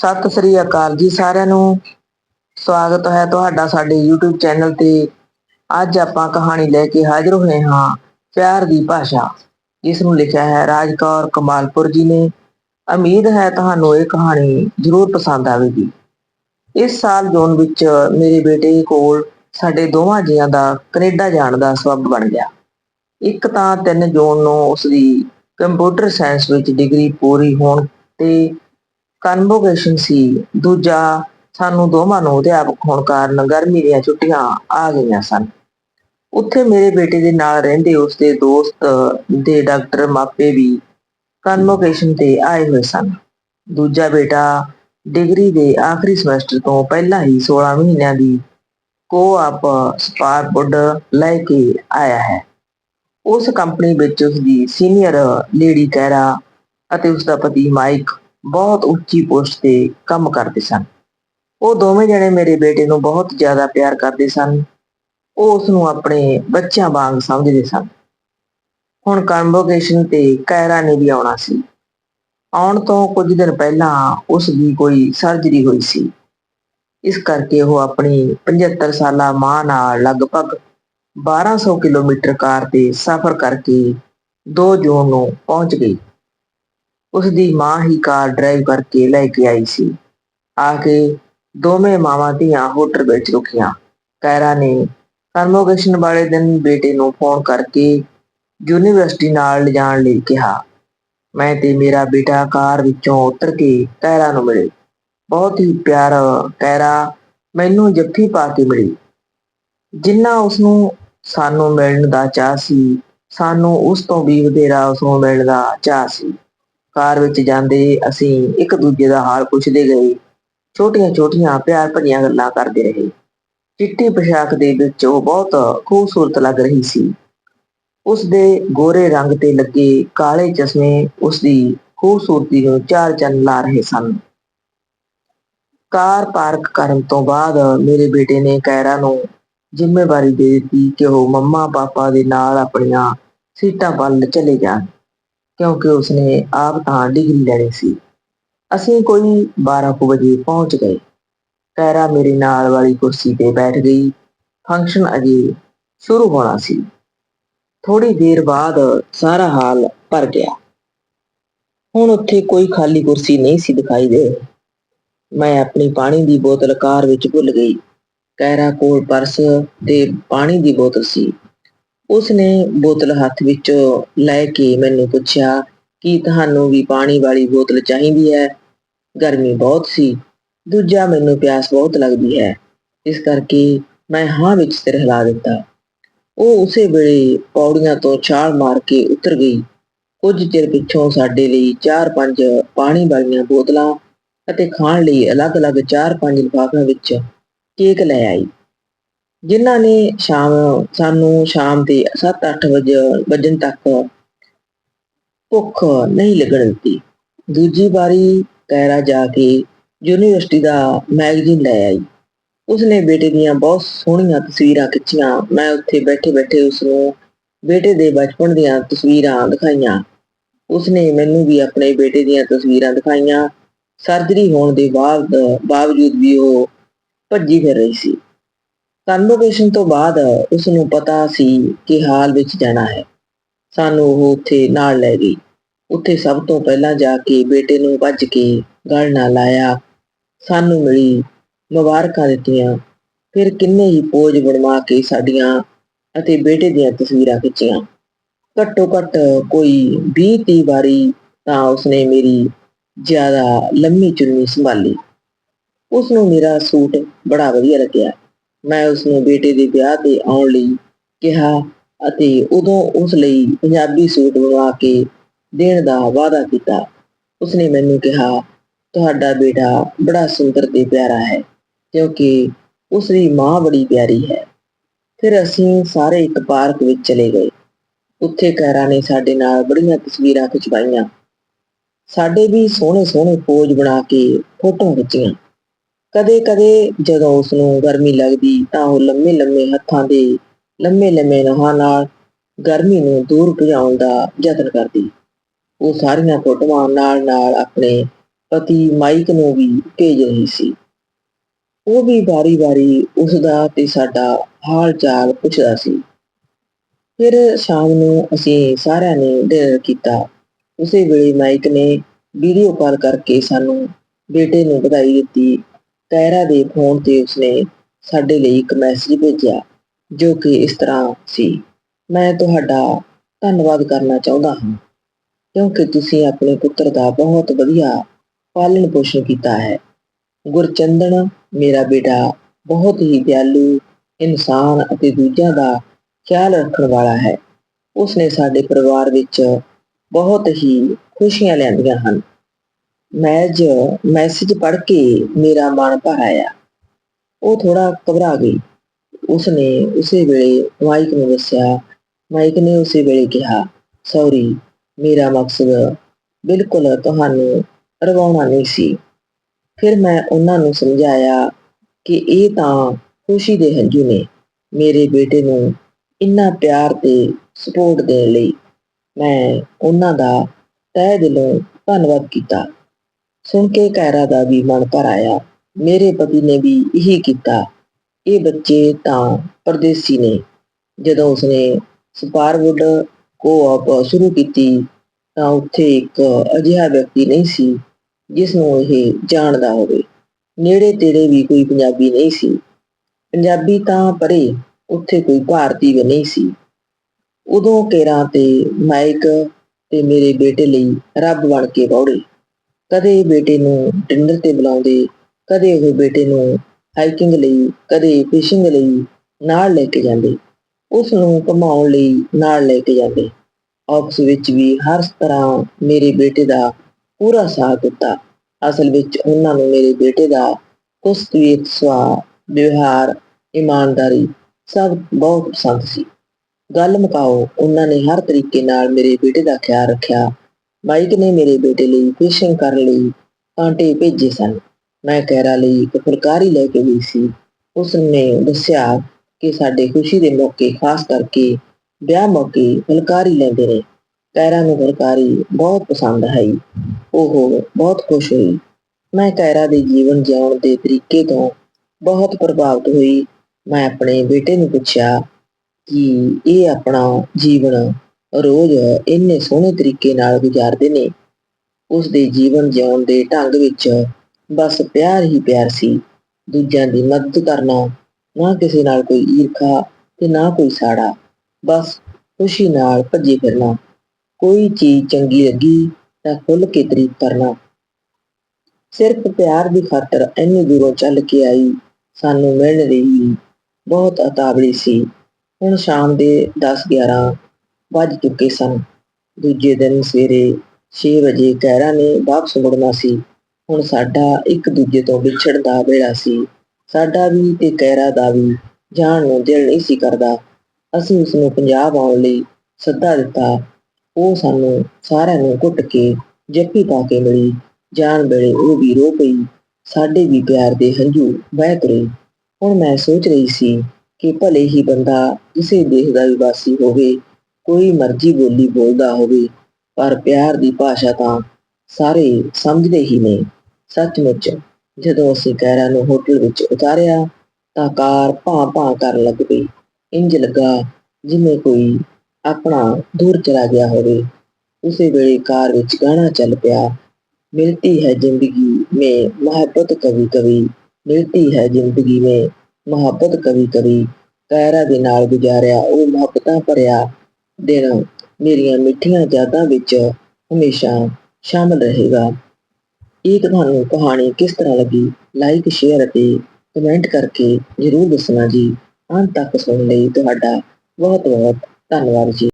ਸਤਿ ਸ੍ਰੀ ਅਕਾਲ ਜੀ ਸਾਰਿਆਂ ਨੂੰ। ਸਵਾਗਤ ਹੈ ਤੁਹਾਡਾ ਸਾਡੇ YouTube ਚੈਨਲ ਤੇ। ਅੱਜ ਆਪਾਂ ਕਹਾਣੀ ਲੈ ਕੇ ਹਾਜ਼ਰ ਹੋਏ ਹਾਂ, ਪਿਆਰ ਦੀ ਭਾਸ਼ਾ ਜਿਸ ਨੂੰ ਲਿਖਿਆ ਹੈ ਰਾਜਕੌਰ ਕਮਾਲਪੁਰ ਜੀ ਨੇ। ਉਮੀਦ ਹੈ ਤੁਹਾਨੂੰ ਇਹ ਕਹਾਣੀ ਜ਼ਰੂਰ ਪਸੰਦ ਆਵੇਗੀ। ਇਸ ਸਾਲ ਜੂਨ ਵਿੱਚ ਮੇਰੇ ਬੇਟੇ ਕੋਲ ਸਾਡੇ ਦੋਵਾਂ ਜੀਆਂ ਦਾ ਕੈਨੇਡਾ ਜਾਣ ਦਾ ਸਬਬ ਬਣ ਗਿਆ। ਇੱਕ ਤਾਂ 3 ਜੂਨ ਨੂੰ ਉਸ ਦੀ ਕੰਪਿਊਟਰ ਸਾਇੰਸ ਵਿੱਚ ਡਿਗਰੀ ਪੂਰੀ ਹੋਣ ਤੇ ਕਨਵੋਕੇਸ਼ਨ ਸੀ। ਦੂਜਾ, ਸਾਨੂੰ ਦੋਵਾਂ ਨੂੰ ਅਧਿਆਪਕ ਹੋਣ ਕਾਰਨ ਗਰਮੀ ਦੀਆਂ ਛੁੱਟੀਆਂ ਆ ਗਈਆਂ ਸਨ। ਉੱਥੇ ਮੇਰੇ ਬੇਟੇ ਦੇ ਨਾਲ ਰਹਿੰਦੇ ਉਸਦੇ ਦੋਸਤ ਦੇ ਡਾਕਟਰ ਮਾਪੇ ਵੀ ਕਨਵੋਕੇਸ਼ਨ ਤੇ ਆਏ ਹੋਏ ਸਨ। ਦੂਜਾ ਬੇਟਾ ਡਿਗਰੀ ਦੇ ਆਖਰੀ ਸਮੈਸਟਰ ਤੋਂ ਪਹਿਲਾਂ ਹੀ 16 ਮਹੀਨਿਆਂ ਦੀ ਕੋ-ਆਪ ਸਪਾਰਬੁੱਡ ਲੈ ਕੇ ਆਇਆ ਹੈ। ਉਸ ਕੰਪਨੀ ਵਿੱਚ ਉਸ ਦੀ ਸੀਨੀਅਰ ਲੇਡੀ ਕੈਰਾ ਅਤੇ ਉਸ ਦਾ ਪਤੀ ਮਾਈਕ ਬਹੁਤ ਉੱਚੀ ਪੋਸਟ ਤੇ ਕੰਮ ਕਰਦੇ ਸਨ। ਉਹ ਦੋਵੇਂ ਜਣੇ ਮੇਰੇ ਬੇਟੇ ਨੂੰ ਬਹੁਤ ਜ਼ਿਆਦਾ ਪਿਆਰ ਕਰਦੇ ਸਨ। ਉਹ ਉਸ ਨੂੰ ਆਪਣੇ ਬੱਚਿਆਂ ਵਾਂਗ ਸਮਝਦੇ ਸਨ। ਹੁਣ ਕਨਵੋਕੇਸ਼ਨ ਤੇ ਕੈਰਾ ਨੇ ਵੀ ਆਉਣਾ ਸੀ। ਆਉਣ ਤੋਂ ਕੁਝ ਦਿਨ ਪਹਿਲਾਂ ਉਸ ਦੀ ਕੋਈ ਸਰਜਰੀ ਹੋਈ ਸੀ। ਇਸ ਕਰਕੇ ਉਹ ਆਪਣੀ 75 ਸਾਲਾ ਮਾਂ ਨਾਲ ਲਗਭਗ 1200 ਕਿਲੋਮੀਟਰ ਕਾਰ ਤੇ ਸਫ਼ਰ ਕਰਕੇ 2 ਜੂਨ ਨੂੰ ਪਹੁੰਚ ਗਈ। ਉਸ ਦੀ ਮਾਂ ਹੀ ਕਾਰ ਡਰਾਈਵ ਕਰਕੇ ਲੈ ਕੇ ਆਈ ਸੀ। ਆ ਕੇ ਦੋਵੇਂ ਮਾਵਾਂ ਧੀਆਂ ਹੋਟਲ ਵਿੱਚ ਰੁਕੀਆਂ। ਕੈਰਾ ਨੇ ਕਨਵੋਕੇਸ਼ਨ ਵਾਲੇ ਦਿਨ ਬੇਟੇ ਨੂੰ ਫੋਨ ਕਰਕੇ ਯੂਨੀਵਰਸਿਟੀ ਨਾਲ ਲਿਜਾਣ ਲਈ ਕਿਹਾ, ਮੈਂ ਤੇ ਮੇਰਾ ਬੇਟਾ ਕਾਰ ਵਿੱਚੋਂ ਉਤਰ ਕੇ ਕੈਰਾ ਨੂੰ ਮਿਲੇ। ਬਹੁਤ ਹੀ ਪਿਆਰ ਕੈਰਾ ਮੈਨੂੰ ਜੱਫੀ ਪਾ ਕੇ ਮਿਲੀ। ਜਿੰਨਾ ਉਸ ਨੂੰ ਸਾਨੂੰ ਮਿਲਣ ਦਾ ਚਾਹ ਸੀ, ਸਾਨੂੰ ਉਸ ਤੋਂ ਵੀ ਵਧੇਰਾ ਉਸ ਨੂੰ ਮਿਲਣ ਦਾ ਚਾਹ ਸੀ। ਕਾਰ ਵਿੱਚ ਜਾਂਦੇ ਅਸੀਂ ਇੱਕ ਦੂਜੇ ਦਾ ਹਾਲ ਪੁੱਛਦੇ ਗਏ। ਛੋਟੀਆਂ-ਛੋਟੀਆਂ, ਪਿਆਰ ਭਰੀਆਂ ਗੱਲਾਂ ਕਰਦੇ ਰਹੇ। ਚਿੱਟੀ ਪੋਸ਼ਾਕ ਦੇ ਵਿੱਚ ਉਹ ਬਹੁਤ ਖੂਬਸੂਰਤ ਲੱਗ ਰਹੀ ਸੀ। ਉਸ ਦੇ ਗੋਰੇ ਰੰਗ ਤੇ ਲੱਗੇ ਕਾਲੇ ਚਸ਼ਮੇ ਉਸ ਦੀ ਖੂਬਸੂਰਤੀ ਨੂੰ ਚਾਰ ਚੰਨ ਲਾ ਰਹੇ ਸਨ। ਕਾਰ ਪਾਰਕ ਕਰਨ ਤੋਂ ਬਾਅਦ ਮੇਰੇ ਬੇਟੇ ਨੇ ਕੈਰਾ ਨੂੰ ਜ਼ਿੰਮੇਵਾਰੀ ਦੇ ਦਿੱਤੀ ਕਿ ਉਹ ਮੰਮਾ ਪਾਪਾ ਦੇ ਨਾਲ ਆਪਣੀਆਂ ਸੀਟਾਂ ਵੱਲ ਚਲੇ ਜਾਣ। ਕਿਉਂਕਿ ਉਸਨੇ ਆਪ ਤਾਂ ਡਿਗਰੀ ਲੈਣੀ ਸੀ। ਅਸੀਂ ਕੋਈ 12 ਕੁ ਵਜੇ ਪਹੁੰਚ ਗਏ। ਕੈਰਾ ਮੇਰੇ ਨਾਲ ਵਾਲੀ ਕੁਰਸੀ ਤੇ ਬੈਠ ਗਈ। ਫੰਕਸ਼ਨ ਅਜੇ ਸ਼ੁਰੂ ਹੋਣਾ ਸੀ। ਥੋੜੀ ਦੇਰ ਬਾਅਦ ਸਾਰਾ ਹਾਲ ਭਰ ਗਿਆ। ਹੁਣ ਉੱਥੇ ਕੋਈ ਖਾਲੀ ਕੁਰਸੀ ਨਹੀਂ ਸੀ ਦਿਖਾਈ ਦੇ। ਮੈਂ ਆਪਣੀ ਪਾਣੀ ਦੀ ਬੋਤਲ ਕਾਰ ਵਿੱਚ ਭੁੱਲ ਗਈ। ਕੈਰਾ ਕੋਲ ਪਰਸ ਤੇ ਪਾਣੀ ਦੀ ਬੋਤਲ ਸੀ। ਉਸਨੇ ਬੋਤਲ ਹੱਥ ਵਿੱਚ ਲੈ ਕੇ ਮੈਨੂੰ ਪੁੱਛਿਆ ਕਿ ਤੁਹਾਨੂੰ ਵੀ ਪਾਣੀ ਵਾਲੀ ਬੋਤਲ ਚਾਹੀਦੀ ਹੈ? ਗਰਮੀ ਬਹੁਤ ਸੀ। ਦੂਜਾ, ਮੈਨੂੰ ਪਿਆਸ ਬਹੁਤ ਲੱਗਦੀ ਹੈ। ਇਸ ਕਰਕੇ ਮੈਂ ਹਾਂ ਵਿੱਚ ਸਿਰ ਹਿਲਾ ਦਿੱਤਾ। ਉਹ ਉਸੇ ਵੇਲੇ ਪੌੜੀਆਂ ਤੋਂ ਛਾਲ ਮਾਰ ਕੇ ਉਤਰ ਗਈ। ਕੁਝ ਚਿਰ ਪਿੱਛੋਂ ਸਾਡੇ ਲਈ 4-5 ਪਾਣੀ ਵਾਲੀਆਂ ਬੋਤਲਾਂ ਅਤੇ ਖਾਣ ਲਈ ਅਲੱਗ-ਅਲੱਗ 4-5 ਲਿਫਾਫਿਆਂ ਵਿੱਚ ਕੇਕ ਲੈ ਆਈ। ਜਿਨ੍ਹਾਂ ਨੇ ਸ਼ਾਮ, ਸਾਨੂੰ ਸ਼ਾਮ ਦੇ 7-8 ਵਜੇ, ਵਜਣ ਤੱਕ ਭੁੱਖ ਨਹੀਂ ਲੱਗਣ ਦਿੱਤੀ। ਦੂਜੀ ਵਾਰੀ ਕੈਰਾ ਜਾ ਕੇ ਯੂਨੀਵਰਸਿਟੀ ਦਾ ਮੈਗਜ਼ੀਨ ਲੈ ਆਈ। ਉਸਨੇ ਬੇਟੇ ਦੀਆਂ ਬਹੁਤ ਸੋਹਣੀਆਂ ਤਸਵੀਰਾਂ ਖਿੱਚੀਆਂ। ਮੈਂ ਉੱਥੇ ਬੈਠੇ-ਬੈਠੇ ਉਸ ਨੂੰ ਬੇਟੇ ਦੇ ਬਚਪਨ ਦੀਆਂ ਤਸਵੀਰਾਂ ਦਿਖਾਈਆਂ। ਉਸਨੇ ਮੈਨੂੰ ਵੀ ਆਪਣੇ ਬੇਟੇ ਦੀਆਂ ਤਸਵੀਰਾਂ ਦਿਖਾਈਆਂ। ਸਰਜਰੀ ਹੋਣ ਦੇ ਬਾਅਦ ਬਾਵਜੂਦ ਵੀ ਉਹ ਭੱਜੀ ਫਿਰ ਰਹੀ ਸੀ। ਕਨਵੋਕੇਸ਼ਨ ਤੋਂ ਬਾਅਦ ਉਸ ਨੂੰ ਪਤਾ ਸੀ ਕਿ ਹਾਲ ਵਿੱਚ ਜਾਣਾ ਹੈ। ਸਾਨੂੰ ਉਹ ਉੱਥੇ ਨਾਲ ਲੈ ਗਈ। ਉੱਥੇ ਸਭ ਤੋਂ ਪਹਿਲਾਂ ਜਾ ਕੇ ਬੇਟੇ ਨੂੰ ਭੱਜ ਕੇ ਗਲ ਨਾਲ ਲਾਇਆ ਸਾਨੂੰ ਮਿਲੀ ਮੁਬਾਰਕਾਂ ਦਿੱਤੀਆਂ। ਫਿਰ ਕਿੰਨੇ ਹੀ ਪੋਜ ਬਣਵਾ ਕੇ ਸਾਡੀਆਂ ਅਤੇ ਬੇਟੇ ਦੀਆਂ ਤਸਵੀਰਾਂ ਖਿੱਚੀਆਂ। ਘੱਟੋ ਘੱਟ ਕੋਈ 20-30 ਵਾਰੀ ਤਾਂ ਉਸਨੇ ਮੇਰੀ ਜ਼ਿਆਦਾ ਲੰਮੀ ਚੁੰਨੀ ਸੰਭਾਲੀ। ਉਸ ਨੂੰ ਮੇਰਾ ਸੂਟ ਬੜਾ ਵਧੀਆ ਲੱਗਿਆ। ਮੈਂ ਉਸ ਨੂੰ ਬੇਟੇ ਦੇ ਵਿਆਹ ਤੇ ਆਉਣ ਲਈ ਕਿਹਾ ਅਤੇ ਉਦੋਂ ਉਸ ਲਈ ਪੰਜਾਬੀ ਸੂਟ ਬਣਵਾ ਕੇ ਦੇਣ ਦਾ ਵਾਅਦਾ ਕੀਤਾ। ਉਸਨੇ ਮੈਨੂੰ ਕਿਹਾ, ਤੁਹਾਡਾ ਬੇਟਾ ਬੜਾ ਸੁੰਦਰ ਤੇ ਪਿਆਰਾ ਹੈ, ਕਿਉਂਕਿ ਉਸ ਦੀ ਮਾਂ ਬੜੀ ਪਿਆਰੀ ਹੈ। ਫਿਰ ਅਸੀਂ ਸਾਰੇ ਇੱਕ ਪਾਰਕ ਵਿੱਚ ਚਲੇ ਗਏ। ਉੱਥੇ ਕੈਰਾ ਨੇ ਸਾਡੇ ਨਾਲ ਬੜੀਆਂ ਤਸਵੀਰਾਂ ਖਿਚਵਾਈਆਂ। ਸਾਡੇ ਵੀ ਸੋਹਣੇ ਸੋਹਣੇ ਪੋਜ ਬਣਾ ਕੇ ਫੋਟੋ ਖਿੱਚੀਆਂ। ਕਦੇ-ਕਦੇ ਜਦੋਂ ਉਸ ਨੂੰ ਗਰਮੀ ਲੱਗਦੀ ਤਾਂ ਉਹ ਲੰਮੇ-ਲੰਮੇ ਹੱਥਾਂ ਦੇ ਲੰਮੇ-ਲੰਮੇ ਨਹਾਂ ਨਾਲ ਗਰਮੀ ਨੂੰ ਦੂਰ ਭਜਾਉਣ ਦਾ ਯਤਨ ਕਰਦੀ। ਉਹ ਸਾਰੀਆਂ ਫੋਟੋਆਂ ਨਾਲ-ਨਾਲ ਆਪਣੇ ਪਤੀ ਮਾਈਕ ਨੂੰ ਵੀ ਭੇਜ ਰਹੀ ਸੀ। ਉਹ ਵੀ ਵਾਰੀ-ਵਾਰੀ ਉਸਦਾ ਤੇ ਸਾਡਾ ਹਾਲ ਚਾਲ ਪੁੱਛਦਾ ਸੀ। ਫਿਰ ਸ਼ਾਮ ਨੂੰ ਅਸੀਂ ਸਾਰਿਆਂ ਨੇ ਡਿਨਰ ਕੀਤਾ। ਉਸੇ ਵੇਲੇ ਮਾਈਕ ਨੇ ਵੀਡੀਓ ਕਾਲ ਕਰਕੇ ਸਾਨੂੰ ਬੇਟੇ ਨੂੰ ਵਧਾਈ ਦਿੱਤੀ। ਤੈਰਾ ਦੇ ਫੋਨ ਤੇ ਉਸਨੇ ਸਾਡੇ ਲਈ ਇੱਕ ਮੈਸੇਜ ਭੇਜਿਆ, ਜੋ ਕਿ ਇਸ ਤਰ੍ਹਾਂ ਸੀ, ਮੈਂ ਤੁਹਾਡਾ ਧੰਨਵਾਦ ਕਰਨਾ ਚਾਹੁੰਦਾ ਹਾਂ, ਕਿਉਂਕਿ ਤੁਸੀਂ ਆਪਣੇ ਪੁੱਤਰ ਦਾ ਬਹੁਤ ਵਧੀਆ ਪਾਲਣ ਪੋਸ਼ਣ ਕੀਤਾ ਹੈ। ਗੁਰਚੰਦਨ ਮੇਰਾ ਬੇਟਾ ਬਹੁਤ ਹੀ ਦਿਆਲੂ ਇਨਸਾਨ ਅਤੇ ਦੂਜਿਆਂ ਦਾ ਖਿਆਲ ਰੱਖਣ ਵਾਲਾ ਹੈ। ਉਸਨੇ ਸਾਡੇ ਪਰਿਵਾਰ ਵਿੱਚ ਬਹੁਤ ਹੀ ਖੁਸ਼ੀਆਂ ਲਿਆਂਦੀਆਂ ਹਨ। ਮੈਜ ਮੈਸੇਜ ਪੜ੍ਹ ਕੇ ਮੇਰਾ ਮਨ ਭਰ ਆਇਆ ਉਹ ਥੋੜਾ ਘਬਰਾ ਗਈ। ਉਸਨੇ ਉਸੇ ਵੇਲੇ ਮਾਈਕ ਨੂੰ ਦੱਸਿਆ। ਮਾਈਕ ਨੇ ਉਸੇ ਵੇਲੇ ਕਿਹਾ ਸੌਰੀ ਮੇਰਾ ਮਕਸਦ ਬਿਲਕੁਲ ਤੁਹਾਨੂੰ ਰਵਾਉਣਾ ਨਹੀਂ ਸੀ। ਫਿਰ ਮੈਂ ਉਹਨਾਂ ਨੂੰ ਸਮਝਾਇਆ ਕਿ ਇਹ ਤਾਂ ਖੁਸ਼ੀ ਦੇ ਹੰਝੂ ਨੇ। ਮੇਰੇ ਬੇਟੇ ਨੂੰ ਇੰਨਾ ਪਿਆਰ ਤੇ ਸਪੋਰਟ ਦੇਣ ਲਈ ਮੈਂ ਉਹਨਾਂ ਦਾ ਤਹਿ ਦਿਲੋਂ ਧੰਨਵਾਦ ਕੀਤਾ। ਸੁਣ ਕੇ ਕਾਇਰਾ ਦਾ ਵੀ ਮਨ ਭਰ ਆਇਆ। ਮੇਰੇ ਪਤੀ ਨੇ ਵੀ ਇਹੀ ਕੀਤਾ। ਇਹ ਬੱਚੇ ਤਾਂ ਪਰਦੇਸੀ ਨੇ। ਜਦੋਂ ਉਸਨੇ ਸਪਾਰਵੁੱਡ ਕੋਆਪ ਸ਼ੁਰੂ ਕੀਤੀ, ਤਾਂ ਉੱਥੇ ਇੱਕ ਅਜਿਹਾ ਵਿਅਕਤੀ ਨਹੀਂ ਸੀ, ਜਿਸ ਨੂੰ ਇਹ ਜਾਣਦਾ ਹੋਵੇ। ਨੇੜੇ ਤੇੜੇ ਵੀ ਕੋਈ ਪੰਜਾਬੀ ਨਹੀਂ ਸੀ। ਪੰਜਾਬੀ ਤਾਂ ਪਰੇ ਉੱਥੇ ਕੋਈ ਭਾਰਤੀ ਵੀ ਨਹੀਂ ਸੀ। ਉਦੋਂ ਕੇਰਾਂ ਤੇ ਮਾਈਕ ਤੇ ਮੇਰੇ ਬੇਟੇ ਲਈ ਰੱਬ ਬਣ ਕੇ ਬੌੜੇ। ਕਦੇ ਬੇਟੇ ਨੂੰ ਡਿਨਰ ਤੇ ਬੁਲਾਉਂਦੇ, ਕਦੇ ਉਹ ਬੇਟੇ ਨੂੰ ਹਾਈਕਿੰਗ ਲਈ, ਕਦੇ ਫਿਸ਼ਿੰਗ ਲਈ ਨਾਲ ਲੈ ਕੇ ਜਾਂਦੇ। ਉਸ ਨੂੰ ਘੁਮਾਉਣ ਲਈ ਨਾਲ ਲੈ ਕੇ ਜਾਂਦੇ। ਆਫਿਸ ਵਿੱਚ ਵੀ ਹਰ ਤਰ੍ਹਾਂ ਮੇਰੇ ਬੇਟੇ ਦਾ ਪੂਰਾ ਸਾਥ ਦਿੱਤਾ। ਅਸਲ ਵਿੱਚ ਉਹਨਾਂ ਨੂੰ ਮੇਰੇ ਬੇਟੇ ਦਾ ਕੁਸਤਵੀਤ ਸੁਭਾਅ ਵਿਵਹਾਰ, ਇਮਾਨਦਾਰੀ ਸਭ ਬਹੁਤ ਪਸੰਦ ਸੀ। ਗੱਲ ਮੁਕਾਓ, ਉਹਨਾਂ ਨੇ ਹਰ ਤਰੀਕੇ ਨਾਲ ਮੇਰੇ ਬੇਟੇ ਦਾ ਖਿਆਲ ਰੱਖਿਆ। ਮਾਈਕ ਨੇ ਮੇਰੇ ਬੇਟੇ ਲਈ ਫਿਸ਼ਿੰਗ ਕਰਨ ਲਈ ਕਾਂਟੇ ਭੇਜੇ ਸਨ ਮੈਂ ਕੈਰਾ ਲਈ ਇੱਕ ਫੁਲਕਾਰੀ ਲੈ ਕੇ ਗਈ ਸੀ ਉਸ ਨੇ ਦੱਸਿਆ ਕਿ ਸਾਡੇ ਖੁਸ਼ੀ ਦੇ ਮੌਕੇ ਖਾਸ ਕਰਕੇ ਵਿਆਹ ਮੌਕੇ ਫੁਲਕਾਰੀ ਲੈਂਦੇ ਨੇ ਕੈਰਾ ਨੂੰ ਫੁਲਕਾਰੀ ਬਹੁਤ ਪਸੰਦ ਆਈ ਉਹ ਬਹੁਤ ਖੁਸ਼ ਹੋਈ ਮੈਂ ਕੈਰਾ ਦੇ ਜੀਵਨ ਜਿਉਣ ਦੇ ਤਰੀਕੇ ਤੋਂ ਬਹੁਤ ਪ੍ਰਭਾਵਿਤ ਹੋਈ ਮੈਂ ਆਪਣੇ ਬੇਟੇ ਨੂੰ ਪੁੱਛਿਆ ਕਿ ਇਹ ਆਪਣਾ ਜੀਵਨ ਰੋਜ਼ ਇੰਨੇ ਸੋਹਣੇ ਤਰੀਕੇ ਨਾਲ ਗੁਜ਼ਾਰਦੇ ਨੇ। ਉਸ ਦੇ ਜੀਵਨ ਜਿਉਣ ਦੇ ਢੰਗ ਵਿੱਚ ਬਸ ਪਿਆਰ ਹੀ ਪਿਆਰ ਸੀ। ਦੂਜਿਆਂ ਦੀ ਮਦਦ ਕਰਨਾ, ਨਾ ਕਿਸੇ ਨਾਲ ਕੋਈ ਈਰਖਾ ਤੇ ਨਾ ਕੋਈ ਸਾੜਾ, ਬਸ ਖੁਸ਼ੀ ਨਾਲ ਭੱਜੇ ਫਿਰਨਾ। ਕੋਈ ਚੀਜ਼ ਚੰਗੀ ਲੱਗੀ ਤਾਂ ਖੁੱਲ ਕੇ ਤਾਰੀਫ ਕਰਨਾ। ਸਿਰਫ ਪਿਆਰ ਦੀ ਖਾਤਰ ਇੰਨੀ ਦੂਰੋਂ ਚੱਲ ਕੇ ਆਈ, ਸਾਨੂੰ ਮਿਲਣ ਲਈ ਬਹੁਤ ਅਤਾਵੜੀ ਸੀ। ਹੁਣ ਸ਼ਾਮ ਦੇ 10-11 ਵੱਜ ਚੁੱਕੇ ਸਨ। ਦੂਜੇ ਦਿਨ ਸਵੇਰੇ 6 ਵਜੇ ਕੈਰਾ ਨੇ ਵਾਪਸ ਮੁੜਨਾ ਸੀ। ਹੁਣ ਸਾਡਾ ਇੱਕ ਦੂਜੇ ਤੋਂ ਵਿਛੜਨ ਦਾ ਵੇਲਾ ਸੀ। ਸਾਡਾ ਵੀ ਤੇ ਕੈਰਾ ਦਾ ਵੀ ਜਾਣ ਨੂੰ ਦਿਲ ਨਹੀਂ ਸੀ ਕਰਦਾ। ਅਸੀਂ ਉਸ ਨੂੰ ਪੰਜਾਬ ਆਉਣ ਲਈ ਸੱਦਾ ਦਿੱਤਾ। ਉਹ ਸਾਨੂੰ ਸਾਰਿਆਂ ਨੂੰ ਕੁੱਟ ਕੇ ਜੱਫੀ ਪਾ ਕੇ ਮਿਲੀ। ਜਾਣ ਵੇਲੇ ਉਹ ਵੀ ਰੋ ਪਈ। ਸਾਡੇ ਵੀ ਪਿਆਰ ਦੇ ਹੰਝੂ ਵਹਿ ਤੁਰੇ। ਹੁਣ ਮੈਂ ਸੋਚ ਰਹੀ ਸੀ ਕਿ ਭਲੇ ਹੀ ਬੰਦਾ ਕਿਸੇ ਦੇਸ਼ ਦਾ ਵੀ ਵਾਸੀ ਹੋਵੇ। ਕੋਈ ਮਰਜ਼ੀ ਬੋਲੀ ਬੋਲਦਾ ਹੋਵੇ, ਪਰ ਪਿਆਰ ਦੀ ਭਾਸ਼ਾ ਤਾਂ ਸਾਰੇ ਸਮਝਦੇ ਹੀ ਨੇ। ਸੱਚਮੁੱਚ ਜਦੋਂ ਅਸੀਂ ਕੈਰਾ ਨੂੰ ਹੋਟਲ ਵਿੱਚ ਉਤਾਰਿਆ, ਤਾਂ ਕਾਰ ਭਾਂ ਭਾਂ ਕਰਨ ਲੱਗ ਪਈ। ਇੰਜ ਲੱਗਾ ਜਿਵੇਂ ਕੋਈ ਆਪਣਾ ਦੂਰ ਚਲਾ ਗਿਆ ਹੋਵੇ। ਉਸੇ ਵੇਲੇ ਕਾਰ ਵਿੱਚ ਗਾਣਾ ਚੱਲ ਪਿਆ। ਮਿਲਤੀ ਹੈ ਜ਼ਿੰਦਗੀ ਮੇ ਮੁਹੱਬਤ ਕਵੀ ਕਵੀ ਮਿਲਤੀ ਹੈ ਜ਼ਿੰਦਗੀ ਮੇ ਮੁਹੱਬਤ ਕਵੀ ਕਵੀ ਕੈਰਾ ਦੇ ਨਾਲ ਗੁਜ਼ਾਰਿਆ, ਉਹ ਮੁਹੱਬਤਾਂ ਭਰਿਆ। ਦਿਨ ਮੇਰੀਆਂ ਮਿੱਠੀਆਂ ਯਾਦਾਂ ਵਿੱਚ ਹਮੇਸ਼ਾ ਸ਼ਾਮਲ ਰਹੇਗਾ। ਇਹ ਤੁਹਾਨੂੰ ਕਹਾਣੀ ਕਿਸ ਤਰ੍ਹਾਂ ਲੱਗੀ ਲਾਈਕ ਸ਼ੇਅਰ ਅਤੇ ਕਮੈਂਟ ਕਰਕੇ ਜ਼ਰੂਰ ਦੱਸਣਾ ਜੀ। ਅੰਤ ਤੱਕ ਸੁਣਨ ਲਈ ਤੁਹਾਡਾ ਬਹੁਤ ਬਹੁਤ ਧੰਨਵਾਦ ਜੀ।